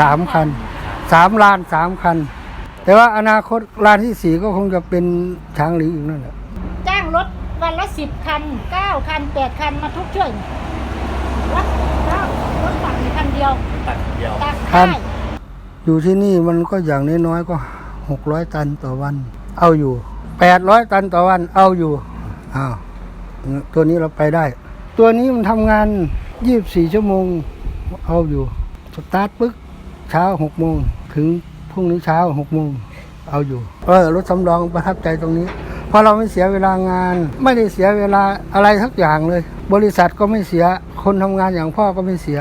สามคันสามลานสามคัน แต่ว่าอนาคตลานที่สี่ก็คงจะเป็นช้างหลิงอีกนั่นแหละจ้างรถวันละสิบคันเก้าคันแปดคันมาทุกช่วยรับแล้วรถตักคันเดียวตัดเดียวตักครัได้บอยู่ที่นี่มันก็อย่างน้อยๆก็หกร้อยตันต่อวัน เอาอยู่แปดร้อยตันต่อวัน เอาอยู่อ้าวตัวนี้เราไปได้ ตัวนี้มันทำงานยี่บสี่ชั่วโมง เอาอยู่ สตาร์ทปึ๊ก เช้าหกโมงถึงพรุ่งนี้เช้าหกโมงเอาอยู่ เออรถสำรองประทับใจตรงนี้เพราะเราไม่เสียเวลางาน ไม่ได้เสียเวลาอะไรทักอย่างเลย บริษัทก็ไม่เสียคนทำงานอย่างพ่อก็ไม่เสีย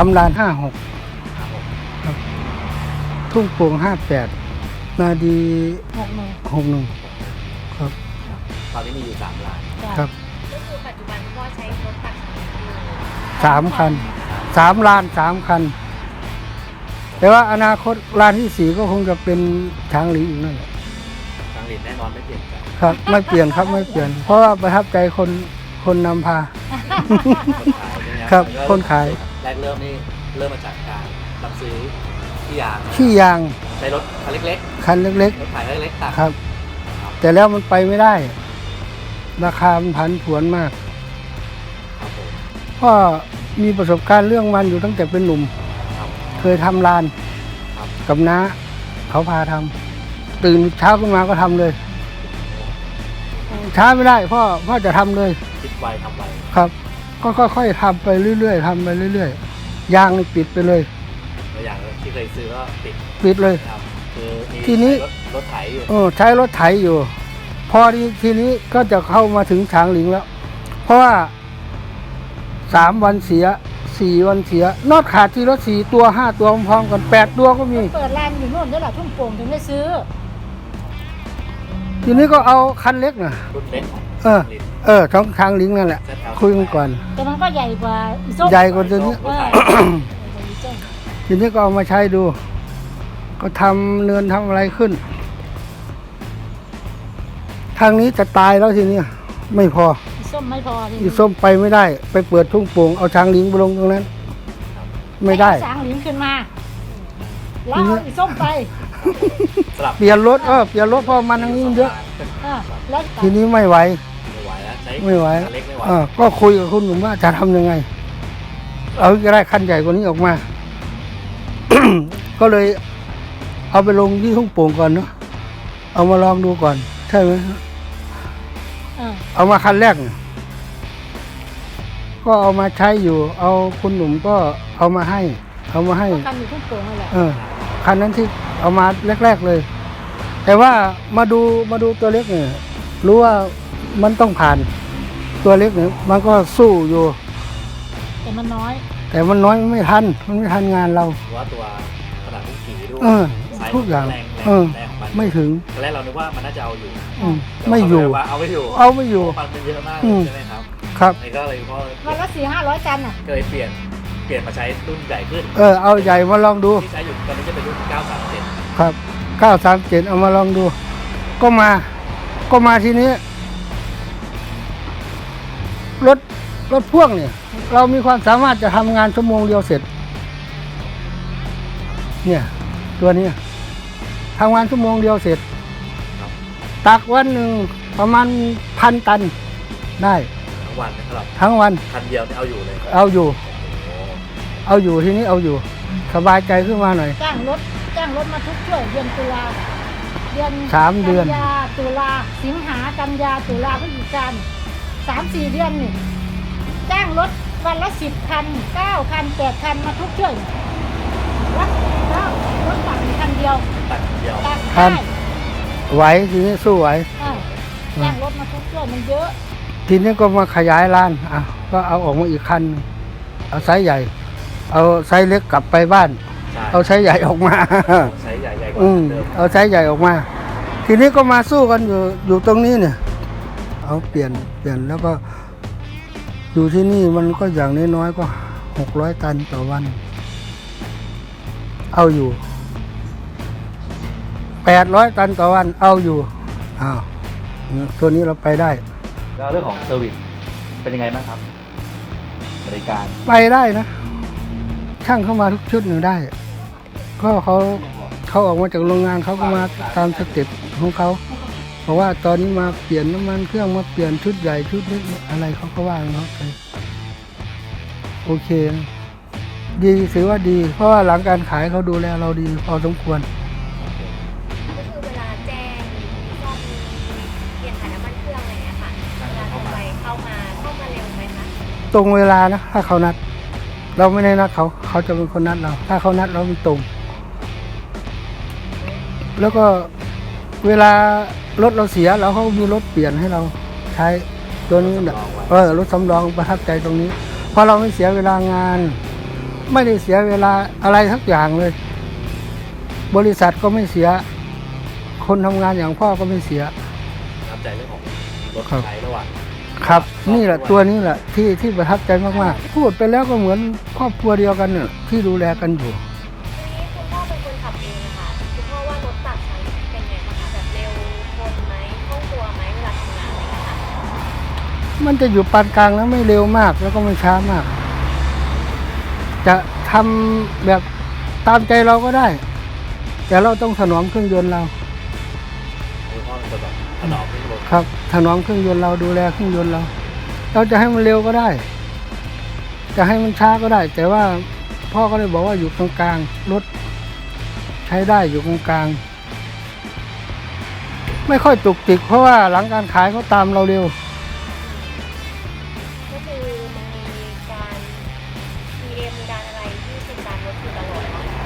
ทำลานห้าหกครับทุ่งโป่งห้าแปดนาดีหกโมงหกหนึ่งครับตอนนี้มีอยู่สามล้านจ้ะครับก็คือปัจจุบันพ่อใช้รถตักอยู่สามคันสามลานสามคัน แต่ว่าอนาคตลานที่สี่ก็คงจะเป็นช้างหลีอีกนั่นแหละทางหลินแน่นอนไม่เปลี่ยนใจครับ ไม่เปลี่ยนครับไม่เปลี่ยน เพราะว่าประทับใจคนคนนำพาคนขายใช่ไหมครับแล้วคนขาย แรกเริ่มนี่เริ่มมาจากการรับซื้อที่ยางขี้ยางใช้รถคันเล็กคันเล็กๆรถขายเล็กๆตักๆครับ แต่แล้วมันไปไม่ได้ ราคามันผันผวนมากครับผมก็มีประสบการณ์เรื่องมันอยู่ตั้งแต่เป็นหนุ่ม ครับ เคยทำลานครับ กับน้าเขาพาทำตื่นเช้าขึ้นมาก็ทำเลย ช้าไม่ได้พ่อพ่อจะทำเลย คิดไวทำไวครับ ก็ค่อยๆทำไปเรื่อยๆทำไปเรื่อยๆยางนี่ปิดไปเลย ตัวอย่างที่เคยซื้อก็ติดปิดเลย ครับคือมีทีนี้ รถรถไถอยู่เออใช้รถไถอยู่ พอดีทีนี้ก็จะเข้ามาถึงฉางหลิงแล้ว เพราะว่าสามวันเสียสี่วันเสีย นอดขาดที่รถสี่ตัวห้าตัวพร้อมๆกันแปดตัวก็มี เปิดร้านอยู่นู่นด้วยเหรอทุ่งโป่งถึงได้ซื้อ ทีนี้ก็เอาคันเล็กนะรุ่นเล็กเออหลิน เออท้องทางลิงนั่นแหละ ZL คุยกันก่อนแต่มันก็ใหญ่กว่าอีส้มใหญ่กว่าตัวนี้เออใหญ่กว่าอีส้มทีนี้ก็เอามาใช้ดู ก็ทำเนินทำอะไรขึ้น ทางนี้จะตายแล้วทีนี้ไม่พออีส้มไม่พอทีอีส้มไปไม่ได้ ไปเปิดทุ่งโป่งเอาช้างลิงไปลงตรงนั้น ไม่ได้ ให้เอาสางหลิงขึ้นมาแล้วเอาอีส้มไปสลับเปลี่ยนรถเออเปลี่ยนรถเพราะมันทางนี้มันเยอะ เออแล้วทีนี้ไม่ไหว ไม่ไหวแล้วใช้ไม่ไหวคันเล็กไม่ไหวเออก็คุยกับคุณหนุ่มว่าจะทำยังไง เอาจะได้คันใหญ่กว่านี้ออกมา ก็เลยเอาไปลงที่ทุ่งโป่งก่อนเนาะเอามาลองดูก่อน ใช่ไหมเออเอามาคันแรกเนี่ยก็เอามาใช้อยู่ เอาคุณหนุ่มก็เอามาให้ เอามาให้ก็คันอยู่ทุ่งโป่งนั่นแหละเออคันนั้นที่เอามาแรก ๆเลย แต่ว่ามาดูมาดูตัวเล็กเนี่ยรู้ว่า มันต้องผ่าน ตัวเล็กเนี่ยมันก็สู้อยู่ แต่มันน้อย แต่มันน้อยมันไม่ทัน มันไม่ทันงานเรา หรือว่าตัวขนาดลูกขี่ด้วยเออไซส์ทุกอย่างแรงแรงเออ แรงของมันไม่ถึงตอนแรกเรานึกว่ามันน่าจะเอาอยู่อืมไม่อยู่ แต่ว่าเอาไม่อยู่เอาไม่อยู่มันเป็นเยอะมากอืม ใช่ไหมครับครับ นี่ก็เลยพ่อวันละสี่ห้าร้อยตันอะ ก็เลยเปลี่ยนเปลี่ยนมาใช้รุ่นใหญ่ขึ้นเออ เอาใหญ่มาลองดู ที่ใช้อยู่ตอนนี้จะเป็นรุ่น937ครับ937เอามาลองดู ก็มา ก็มาทีนี้ รถรถพ่วงเนี่ย เรามีความสามารถจะทำงานชั่วโมงเดียวเสร็จ เนี่ย ตัวเนี้ยทำงานชั่วโมงเดียวเสร็จครับตักวันหนึ่งประมาณพันตันได้ ทั้งวันนะครับทั้งวันคันเดียวเนี่ยเอาอยู่เลยเอาอยู่ โอ้โหเอาอยู่ทีนี้เอาอยู่ สบายใจขึ้นมาหน่อย จ้างรถจ้างรถมาทุกช่วยเดือนตุลาเดือนสามเดือน กันยาตุลาสิงหากันยาตุลาพฤศจิกายน สามสี่เดือนนี่จ้างรถวันละสิบคันเก้าคันแปดคันมาทุกช่วยรับแล้วรถคันไหวทีนี้สู้ไหวอ่าจ้างรถมาทุกช่วยมันเยอะ ทีนี้ก็มาขยายร้านอะก็เอาออกมาอีกคันหนึ่งเอาไซส์ใหญ่ เอาไซส์เล็กกลับไปบ้านใช่เอาไซส์ใหญ่ออกมาไซส์ใหญ่ใหญ่กว่าอืมเดิมเอาไซส์ใหญ่ออกมา ทีนี้ก็มาสู้กันอยู่อยู่ตรงนี้เนี่ย เอาเปลี่ยนเปลี่ยนแล้วก็อยู่ที่นี่มันก็อย่างน้อยๆก็หกร้อยตันต่อวัน เอาอยู่แปดร้อยตันต่อวันเอาอยู่อ้าวตัวนี้เราไปได้ แล้วเรื่องของเซอร์วิสเป็นยังไงบ้างครับ บริการไปได้นะ ช่างเข้ามาทุกชุดหนึ่งได้ ก็เขาเขาออกมาจากโรงงานเขาก็มาตามสเต็ปของเขาเพ ราะว่าตอนนี้มาเปลี่ยนน้ำมันเครื่องมาเปลี่ยนชุดใหญ่ชุดเล็กอะไรเขาก็ว่าของเขาไปโอเคนะดีถือว่าดี เพราะว่าหลังการขายเขาดูแลเราดีพอสมควร ก็คือเวลาแจ้งซ่อมเปลี่ยนถ่ายน้ำมันเครื่องอะไรอย่างเงี้ยค่ะเวลาโทรไปเข้ามาเข้ามาเร็วไหมคะตรงเวลานะถ้าเขานัด เราไม่ได้นัดเขา เขาจะเป็นคนนัดเรา ถ้าเขานัดเราไม่ตรง แล้วก็เวลา รถเราเสียเราเขามีรถเปลี่ยนให้เราใช้ตัวนี้เนี่ยเออรถสำรองประทับใจตรงนี้เพราะเราไม่เสียเวลางาน ไม่ได้เสียเวลาอะไรทักอย่างเลย บริษัทก็ไม่เสีย คนทำงานอย่างพ่อก็ไม่เสียประทับใจเรื่องของรถครับใช้ระหว่างครับ นี่แหละตัวนี้แหละที่ที่ประทับใจมากๆพูดไปแล้วก็เหมือนครอบครัวเดียวกันเนี่ยที่ดูแลกันอยู่ มันจะอยู่ปานกลางนะไม่เร็วมาก แล้วก็ไม่ช้ามาก จะทำแบบตามใจเราก็ได้ แต่เราต้องถนอมเครื่องยนต์เราคุณพ่อเคนแบบถนอมที่รถครับถนอมเครื่องยนต์เราดูแลเครื่องยนต์เรา เราจะให้มันเร็วก็ได้ จะให้มันช้าก็ได้ แต่ว่าพ่อก็เลยบอกว่าอยู่กลางๆรถใช้ได้อยู่กลางๆไม่ค่อยตุกติกเพราะว่าหลังการขายเขาตามเราเร็ว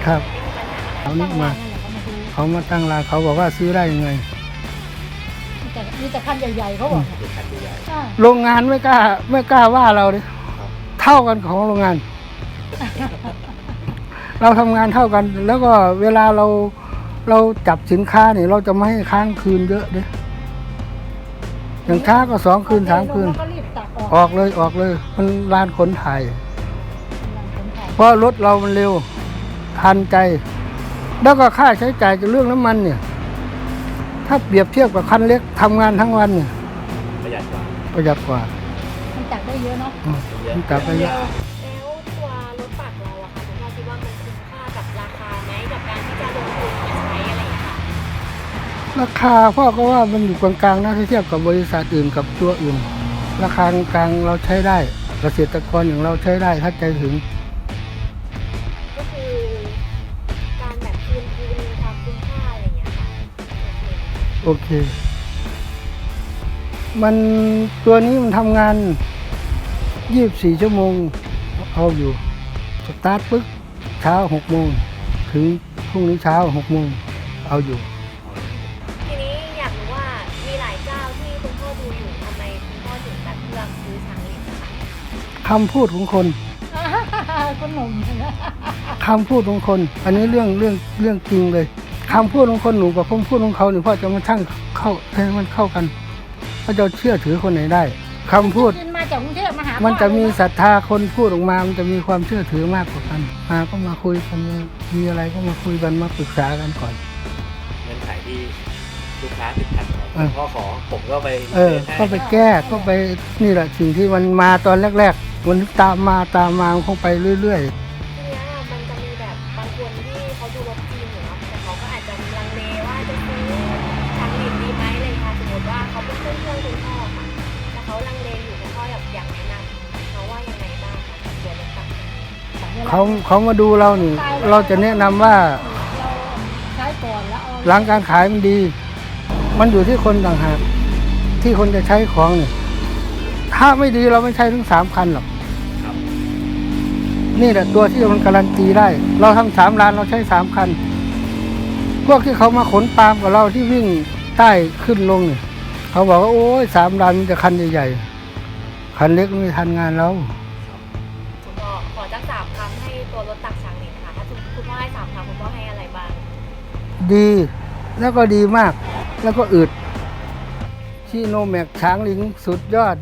ครับไม่มีปัญหาอะไรเอานี่มาตั้งร้นนั่นแหละเขามาดูเขามาตั้งร้านเขาบอกว่าซื้อได้ยังไงมีแต่มีแต่คันใหญ่ๆเขาบอกเป็นคันใหญ่อ่าโรงงานไม่กล้าไม่กล้าว่าเราเลยเท่ากันของโรงงาน เราทำงานเท่ากัน แล้วก็เวลาเราเราจับสินค้าเนี่ยเราจะไม่ให้ค้างคืนเยอะเด้อย่างช้าก็สองคืนสามคืนแล้วก็รีบตักออกออกเลยออกเลย มันร้านขนถ่ายคนไทยเพราะรถเรามันเร็ว ทันใจแล้วก็ค่าใช้จ่ายจากเรื่องน้ำมันเนี่ย ถ้าเปรียบเทียบกับคันเล็กทำงานทั้งวันเนี่ยๆประหยัดกว่าประหยัดกว่ามันตักได้เยอะเนาะอืมมันกลับไปเยอะแล้วตัวรถปักเราอะค่ะคุณพ่อคิดว่ามันคุ้มค่ากับราคาไหมกับการที่จะลงทุนมาใช้อะไรอย่างเงี้ยค่ะราคาพ่อก็ว่ามันอยู่กลางๆนะถ้าเทียบกับบริษัทอื่นกับตัวอื่น ราคากลางๆเราใช้ได้เกษตรกรอย่างเราใช้ได้ถ้าใจถึง โอเค มันตัวนี้มันทำงาน 24 ชั่วโมงเอาอยู่ สตาร์ทปึ๊กเช้า6โมงถึงพรุ่งนี้เช้า6โมงเอาอยู่ ทีนี้อยากรู้ว่ามีหลายเจ้าที่คุณพ่อดูอยู่ทำไมคุณพ่อถึงแบบเลือกซื้อช้างลินนะคะคำพูดของคนคนหนุ่มนะคำพูดของคน อันนี้เรื่องเรื่องเรื่องจริงเลย คำพูดของคนหนูกับคำพูดของเขาเนี่ยพ่อจะมาช่างเข้าให้มันเข้ากันพ่อจะเชื่อถือคนไหนได้คำพูดขึ้นมาจากกรุงเทพมาหามัมันจะมีศรัทธาคนพูดออกมา มันจะมีความเชื่อถือมากกว่ากันมาก็มาคุยกันมีอะไรก็มาคุยกันมาปรึกษากันก่อน เงื่อนไขที่ลูกค้าติดขัดเออ พ่อขอผมก็ไปเออให้ก็ไปแก้ก็ไปนี่แหละสิ่งที่มันมาตอนแรก ๆ มันตามมาตามมามันคงไปเรื่อยที เขาเขามาดูเรานี่ เราจะแนะนำว่าเราใช้ก่อนแล้วเอาหลังการขายมันดี มันอยู่ที่คนต่างหากที่คนจะใช้ของเนี่ยถ้าไม่ดีเราไม่ใช้ถึงสามคันหรอกครับนี่แหละตัวที่มันการันตีได้ เราทำสามล้านเราใช้สามคัน พวกที่เขามาขนปาล์มกับเราที่วิ่งใต้ขึ้นลงเนี่ยเขาบอกว่าโอ้ยสามลานมีแต่คันใหญ่ๆคันเล็กไม่ทันงานเรา ถตักช้างหนิงค่ะ ถ้าคุณพ่อให้สามคำคุณพ่อให้อะไรบ้าง ดีแล้วก็ดีมาก แล้วก็อึดชิโนแมกช้างลิงสุดยอด